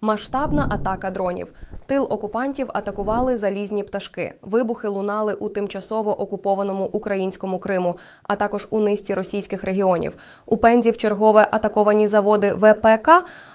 Масштабна атака дронів. Тил окупантів атакували залізні пташки. Вибухи лунали у тимчасово окупованому українському Криму, а також у низці російських регіонів. У Пензі в чергове атаковані заводи ВПК,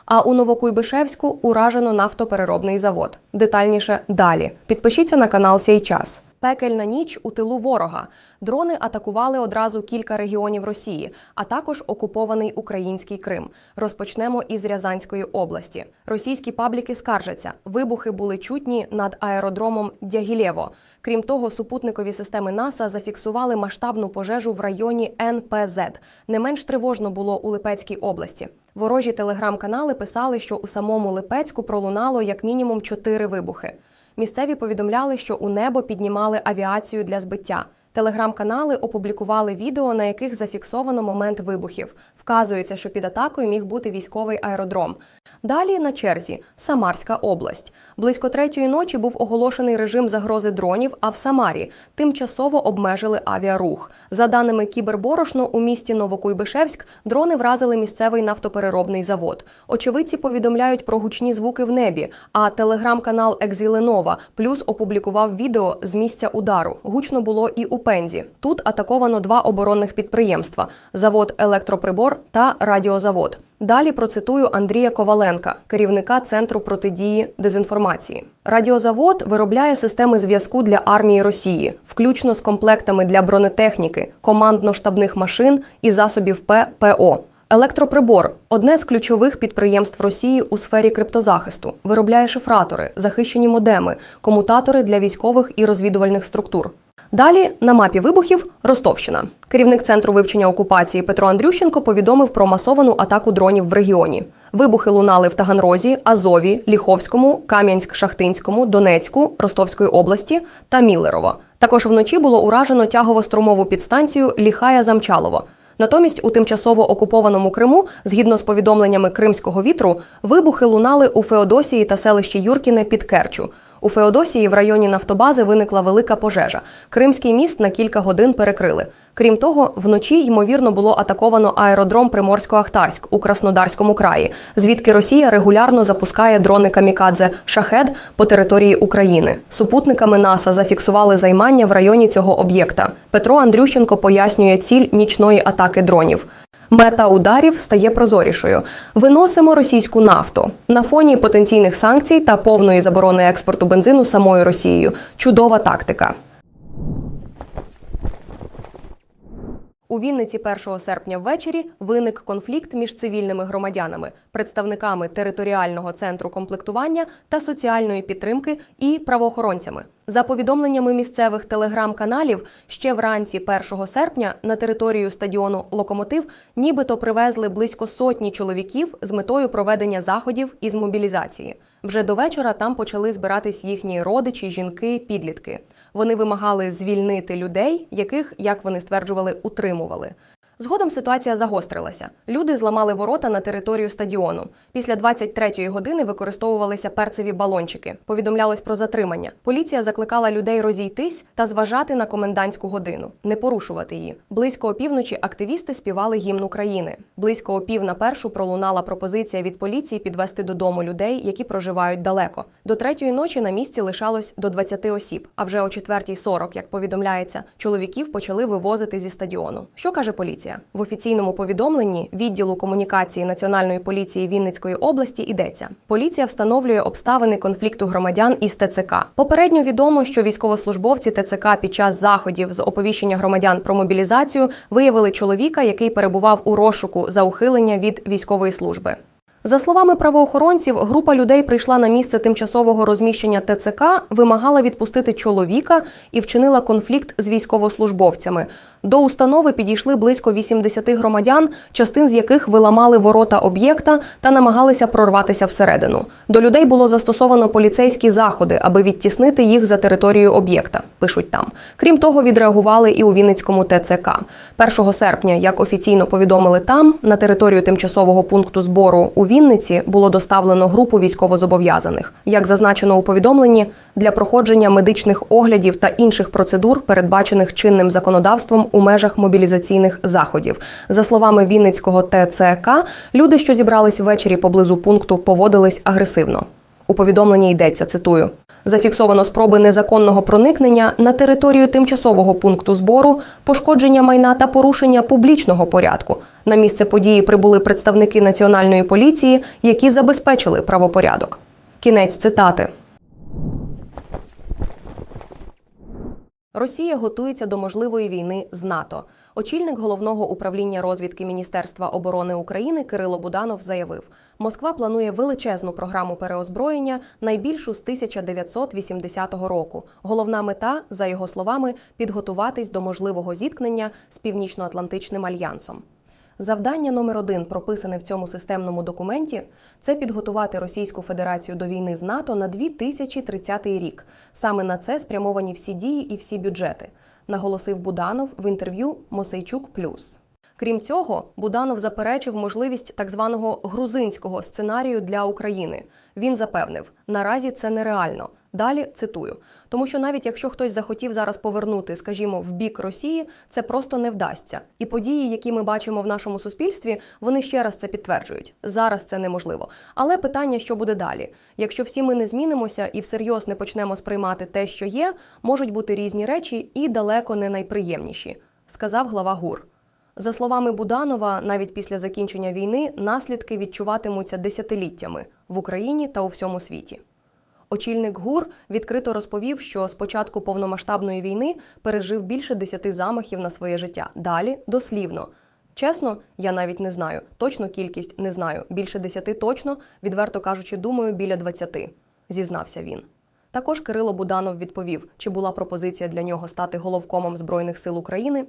а у Новокуйбишевську уражено нафтопереробний завод. Детальніше далі. Підпишіться на канал «Сей час». Пекельна ніч у тилу ворога. Дрони атакували одразу кілька регіонів Росії, а також окупований український Крим. Розпочнемо із Рязанської області. Російські пабліки скаржаться, вибухи були чутні над аеродромом Дягілєво. Крім того, супутникові системи НАСА зафіксували масштабну пожежу в районі НПЗ. Не менш тривожно було у Липецькій області. Ворожі телеграм-канали писали, що у самому Липецьку пролунало як мінімум чотири вибухи. Місцеві повідомляли, що у небо піднімали авіацію для збиття. Телеграм-канали опублікували відео, на яких зафіксовано момент вибухів. Вказується, що під атакою міг бути військовий аеродром. Далі на черзі Самарська область. Близько третьої ночі був оголошений режим загрози дронів, а в Самарі тимчасово обмежили авіарух. За даними Кіберборошно, у місті Новокуйбишевськ дрони вразили місцевий нафтопереробний завод. Очевидці повідомляють про гучні звуки в небі. А телеграм-канал Екзіленова плюс опублікував відео з місця удару. Гучно було і у Пензі. Тут атаковано два оборонних підприємства: завод Електроприбор та Радіозавод. Далі процитую Андрія Коваленка, керівника центру протидії дезінформації. Радіозавод виробляє системи зв'язку для армії Росії, включно з комплектами для бронетехніки, командно-штабних машин і засобів ППО. Електроприбор одне з ключових підприємств Росії у сфері криптозахисту, виробляє шифратори, захищені модеми, комутатори для військових і розвідувальних структур. Далі на мапі вибухів Ростовщина. Керівник центру вивчення окупації Петро Андрющенко повідомив про масовану атаку дронів в регіоні. Вибухи лунали в Таганрозі, Азові, Ліховському, Кам'янськ-Шахтинському, Донецьку, Ростовської області та Міллерово. Також вночі було уражено тягово-струмову підстанцію Ліхая Замчалово. Натомість у тимчасово окупованому Криму, згідно з повідомленнями Кримського вітру, вибухи лунали у Феодосії та селищі Юркіне під Керчу. У Феодосії в районі нафтобази виникла велика пожежа. Кримський міст на кілька годин перекрили. Крім того, вночі ймовірно було атаковано аеродром Приморсько-Ахтарськ у Краснодарському краї, звідки Росія регулярно запускає дрони камікадзе Шахед по території України. Супутниками НАСА зафіксували займання в районі цього об'єкта. Петро Андрющенко пояснює ціль нічної атаки дронів. Мета ударів стає прозорішою. Виносимо російську нафту на фоні потенційних санкцій та повної заборони експорту бензину самою Росією. Чудова тактика. У Вінниці 1 серпня ввечері виник конфлікт між цивільними громадянами, представниками територіального центру комплектування та соціальної підтримки і правоохоронцями. За повідомленнями місцевих телеграм-каналів, ще вранці 1 серпня на територію стадіону Локомотив нібито привезли близько сотні чоловіків з метою проведення заходів із мобілізації. Вже до вечора там почали збиратись їхні родичі, жінки, підлітки. Вони вимагали звільнити людей, яких, як вони стверджували, утримували. Згодом ситуація загострилася. Люди зламали ворота на територію стадіону. Після 23-ї години використовувалися перцеві балончики. Повідомлялось про затримання. Поліція закликала людей розійтись та зважати на комендантську годину, не порушувати її. Близько опівночі активісти співали гімн України. Близько опів на першу пролунала пропозиція від поліції підвести додому людей, які проживають далеко. До третьої ночі на місці лишалось до 20 осіб. А вже о 4.40, як повідомляється, чоловіків почали вивозити зі стадіону. Що каже поліція? В офіційному повідомленні відділу комунікації Національної поліції Вінницької області йдеться: поліція встановлює обставини конфлікту громадян із ТЦК. Попередньо відомо, що військовослужбовці ТЦК під час заходів з оповіщення громадян про мобілізацію виявили чоловіка, який перебував у розшуку за ухилення від військової служби. За словами правоохоронців, група людей прийшла на місце тимчасового розміщення ТЦК, вимагала відпустити чоловіка і вчинила конфлікт з військовослужбовцями. До установи підійшли близько 80 громадян, частин з яких виламали ворота об'єкта та намагалися прорватися всередину. До людей було застосовано поліцейські заходи, аби відтіснити їх за територію об'єкта. Пишуть там. Крім того, відреагували і у Вінницькому ТЦК. 1 серпня, як офіційно повідомили там, на територію тимчасового пункту збору у Вінниці було доставлено групу військовозобов'язаних. Як зазначено у повідомленні, для проходження медичних оглядів та інших процедур, передбачених чинним законодавством у межах мобілізаційних заходів. За словами Вінницького ТЦК, люди, що зібрались ввечері поблизу пункту, поводились агресивно. У повідомленні йдеться цитую. Зафіксовано спроби незаконного проникнення на територію тимчасового пункту збору, пошкодження майна та порушення публічного порядку. На місце події прибули представники національної поліції, які забезпечили правопорядок. Кінець цитати. Росія готується до можливої війни з НАТО. Очільник головного управління розвідки Міністерства оборони України Кирило Буданов заявив, Москва планує величезну програму переозброєння, найбільшу з 1980 року. Головна мета, за його словами, підготуватись до можливого зіткнення з Північно-Атлантичним альянсом. Завдання номер один, прописане в цьому системному документі, це підготувати Російську Федерацію до війни з НАТО на 2030 рік. Саме на це спрямовані всі дії і всі бюджети, наголосив Буданов в інтерв'ю Мосейчук Плюс. Крім цього, Буданов заперечив можливість так званого грузинського сценарію для України. Він запевнив, наразі це нереально. Далі цитую, тому що навіть якщо хтось захотів зараз повернути, скажімо, в бік Росії, це просто не вдасться. І події, які ми бачимо в нашому суспільстві, вони ще раз це підтверджують. Зараз це неможливо. Але питання, що буде далі? Якщо всі ми не змінимося і всерйоз не почнемо сприймати те, що є, можуть бути різні речі і далеко не найприємніші, сказав глава ГУР. За словами Буданова, навіть після закінчення війни наслідки відчуватимуться десятиліттями в Україні та у всьому світі. Очільник ГУР відкрито розповів, що з початку повномасштабної війни пережив більше десяти замахів на своє життя. Далі дослівно. Чесно, я навіть не знаю. Точну кількість не знаю. Більше десяти точно, відверто кажучи, думаю, біля двадцяти, зізнався він. Також Кирило Буданов відповів, чи була пропозиція для нього стати головкомом Збройних сил України.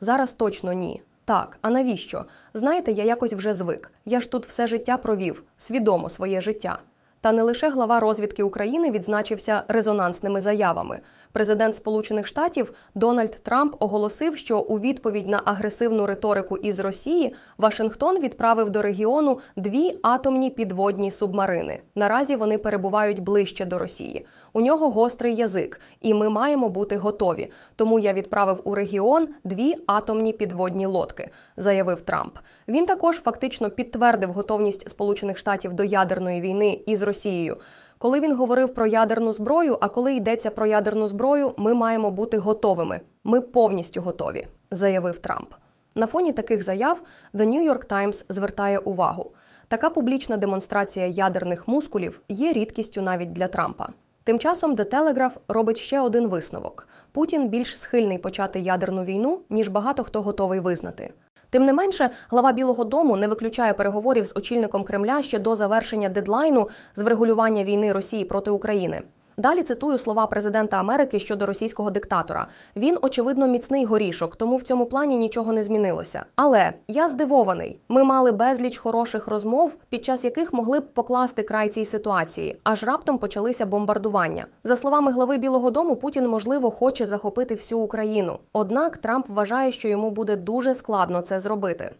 Зараз точно ні. Так, а навіщо? Знаєте, я якось вже звик. Я ж тут все життя провів, свідомо своє життя. Та не лише глава розвідки України відзначився резонансними заявами. Президент Сполучених Штатів Дональд Трамп оголосив, що у відповідь на агресивну риторику із Росії Вашингтон відправив до регіону дві атомні підводні субмарини. Наразі вони перебувають ближче до Росії. У нього гострий язик, і ми маємо бути готові. Тому я відправив у регіон дві атомні підводні лодки, заявив Трамп. Він також фактично підтвердив готовність Сполучених Штатів до ядерної війни із Росією. Коли він говорив про ядерну зброю, а коли йдеться про ядерну зброю, ми маємо бути готовими. Ми повністю готові, заявив Трамп. На фоні таких заяв The New York Times звертає увагу. Така публічна демонстрація ядерних мускулів є рідкістю навіть для Трампа. Тим часом The Telegraph робить ще один висновок: Путін більш схильний почати ядерну війну, ніж багато хто готовий визнати. Тим не менше, глава Білого Дому не виключає переговорів з очільником Кремля ще до завершення дедлайну з врегулювання війни Росії проти України. Далі цитую слова президента Америки щодо російського диктатора. Він, очевидно, міцний горішок, тому в цьому плані нічого не змінилося. Але я здивований. Ми мали безліч хороших розмов, під час яких могли б покласти край цій ситуації, аж раптом почалися бомбардування. За словами глави Білого Дому, Путін можливо хоче захопити всю Україну. Однак Трамп вважає, що йому буде дуже складно це зробити.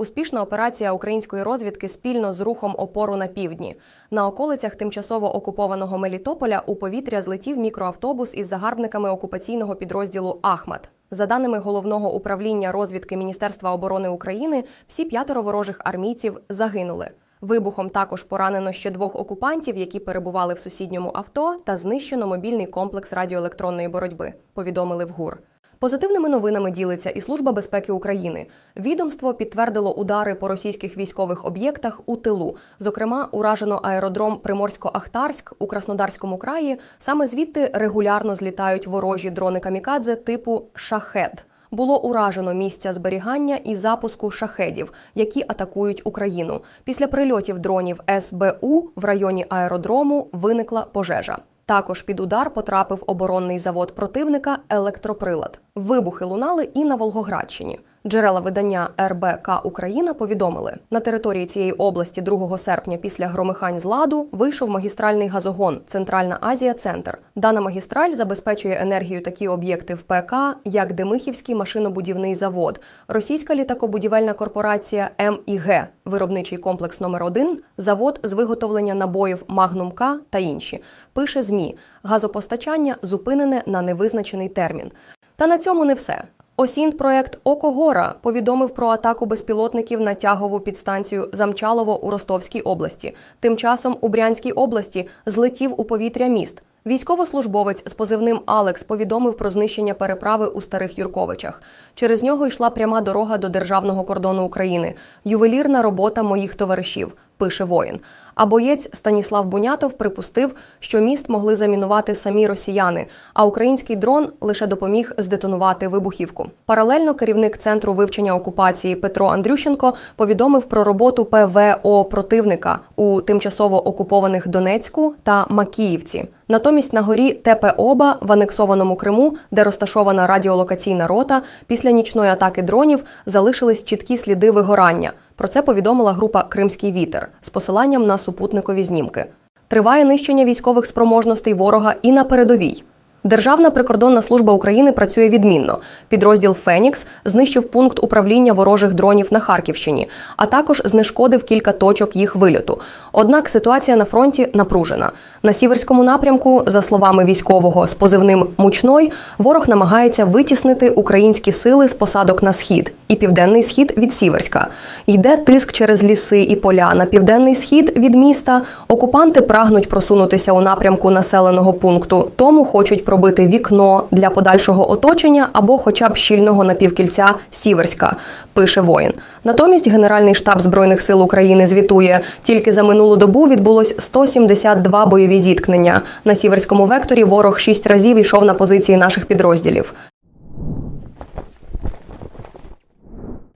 Успішна операція української розвідки спільно з рухом опору на півдні. На околицях тимчасово окупованого Мелітополя у повітря злетів мікроавтобус із загарбниками окупаційного підрозділу Ахмат. За даними головного управління розвідки Міністерства оборони України, всі п'ятеро ворожих армійців загинули. Вибухом також поранено ще двох окупантів, які перебували в сусідньому авто, та знищено мобільний комплекс радіоелектронної боротьби. Повідомили в ГУР. Позитивними новинами ділиться і Служба безпеки України. Відомство підтвердило удари по російських військових об'єктах у тилу. Зокрема, уражено аеродром Приморсько-Ахтарськ у Краснодарському краї. Саме звідти регулярно злітають ворожі дрони камікадзе типу шахед. Було уражено місця зберігання і запуску шахедів, які атакують Україну. Після прильотів дронів СБУ в районі аеродрому виникла пожежа. Також під удар потрапив оборонний завод противника електроприлад. Вибухи лунали і на Волгоградщині. Джерела видання РБК Україна повідомили, на території цієї області 2 серпня після громихань з ладу вийшов магістральний газогон Центральна Азія Центр. Дана магістраль забезпечує енергію такі об'єкти в ПК, як Демихівський машинобудівний завод, російська літакобудівельна корпорація МІГ, виробничий комплекс номер 1 завод з виготовлення набоїв Магнум К та інші. Пише ЗМІ. Газопостачання зупинене на невизначений термін. Та на цьому не все. Осінт-проект Окогора повідомив про атаку безпілотників на тягову підстанцію Замчалово у Ростовській області. Тим часом у Брянській області злетів у повітря міст. Військовослужбовець з позивним Алекс повідомив про знищення переправи у старих Юрковичах. Через нього йшла пряма дорога до державного кордону України. Ювелірна робота моїх товаришів. Пише воїн. А боєць Станіслав Бунятов припустив, що міст могли замінувати самі росіяни, а український дрон лише допоміг здетонувати вибухівку. Паралельно керівник центру вивчення окупації Петро Андрющенко повідомив про роботу ПВО противника у тимчасово окупованих Донецьку та Макіївці. Натомість на горі Тепе-Оба в анексованому Криму, де розташована радіолокаційна рота, після нічної атаки дронів залишились чіткі сліди вигорання. Про це повідомила група Кримський вітер з посиланням на супутникові знімки. Триває нищення військових спроможностей ворога і на передовій. Державна прикордонна служба України працює відмінно. Підрозділ Фенікс знищив пункт управління ворожих дронів на Харківщині, а також знешкодив кілька точок їх вильоту. Однак ситуація на фронті напружена. На сіверському напрямку, за словами військового з позивним Мучной, ворог намагається витіснити українські сили з посадок на схід і південний схід від Сіверська. Йде тиск через ліси і поля на південний схід від міста. Окупанти прагнуть просунутися у напрямку населеного пункту, тому хочуть пробити вікно для подальшого оточення або, хоча б щільного напівкільця Сіверська. Пише воїн. Натомість Генеральний штаб збройних сил України звітує, тільки за минулу добу відбулось 172 бойові зіткнення. На сіверському векторі ворог шість разів йшов на позиції наших підрозділів.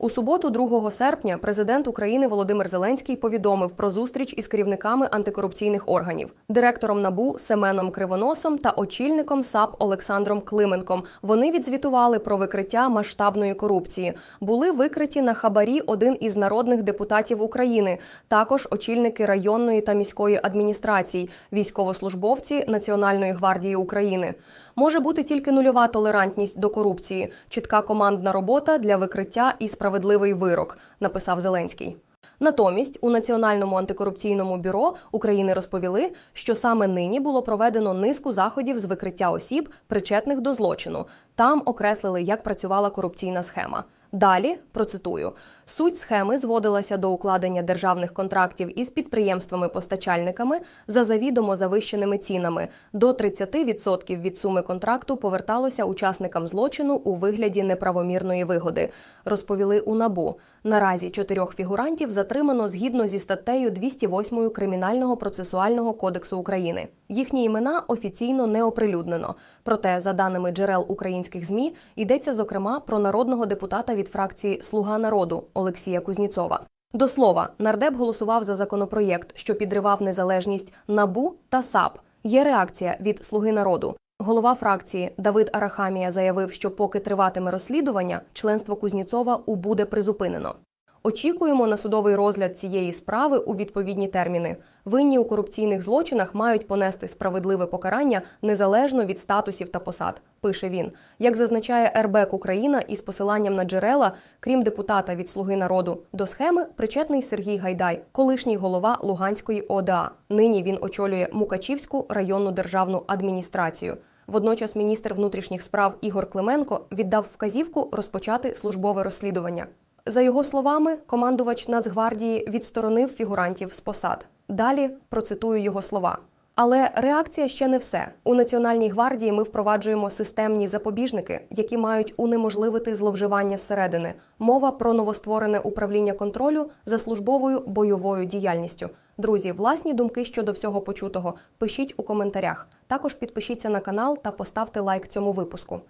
У суботу, 2 серпня, президент України Володимир Зеленський повідомив про зустріч із керівниками антикорупційних органів, директором НАБУ Семеном Кривоносом та очільником САП Олександром Клименком. Вони відзвітували про викриття масштабної корупції. Були викриті на хабарі один із народних депутатів України, також очільники районної та міської адміністрацій, військовослужбовці Національної гвардії України. Може бути тільки нульова толерантність до корупції, чітка командна робота для викриття і справедливий вирок, написав Зеленський. Натомість у Національному антикорупційному бюро України розповіли, що саме нині було проведено низку заходів з викриття осіб, причетних до злочину. Там окреслили, як працювала корупційна схема. Далі процитую: суть схеми зводилася до укладення державних контрактів із підприємствами-постачальниками за завідомо завищеними цінами. До 30% від суми контракту поверталося учасникам злочину у вигляді неправомірної вигоди. Розповіли у набу. Наразі чотирьох фігурантів затримано згідно зі статтею 208 Кримінального процесуального кодексу України. Їхні імена офіційно не оприлюднено. Проте, за даними джерел українських змі, йдеться зокрема про народного депутата від фракції Слуга народу Олексія Кузніцова. До слова, нардеп голосував за законопроєкт, що підривав незалежність НАБУ та САП. Є реакція від Слуги народу. Голова фракції Давид Арахамія заявив, що поки триватиме розслідування, членство Кузніцова у буде призупинено. Очікуємо на судовий розгляд цієї справи у відповідні терміни. Винні у корупційних злочинах мають понести справедливе покарання незалежно від статусів та посад. Пише він. Як зазначає РБК Україна із посиланням на джерела, крім депутата від Слуги народу, до схеми причетний Сергій Гайдай, колишній голова Луганської ОДА. Нині він очолює Мукачівську районну державну адміністрацію. Водночас міністр внутрішніх справ Ігор Клименко віддав вказівку розпочати службове розслідування. За його словами, командувач Нацгвардії відсторонив фігурантів з посад. Далі процитую його слова. Але реакція ще не все. У Національній гвардії ми впроваджуємо системні запобіжники, які мають унеможливити зловживання зсередини. Мова про новостворене управління контролю за службовою бойовою діяльністю. Друзі, власні думки щодо всього почутого пишіть у коментарях. Також підпишіться на канал та поставте лайк цьому випуску.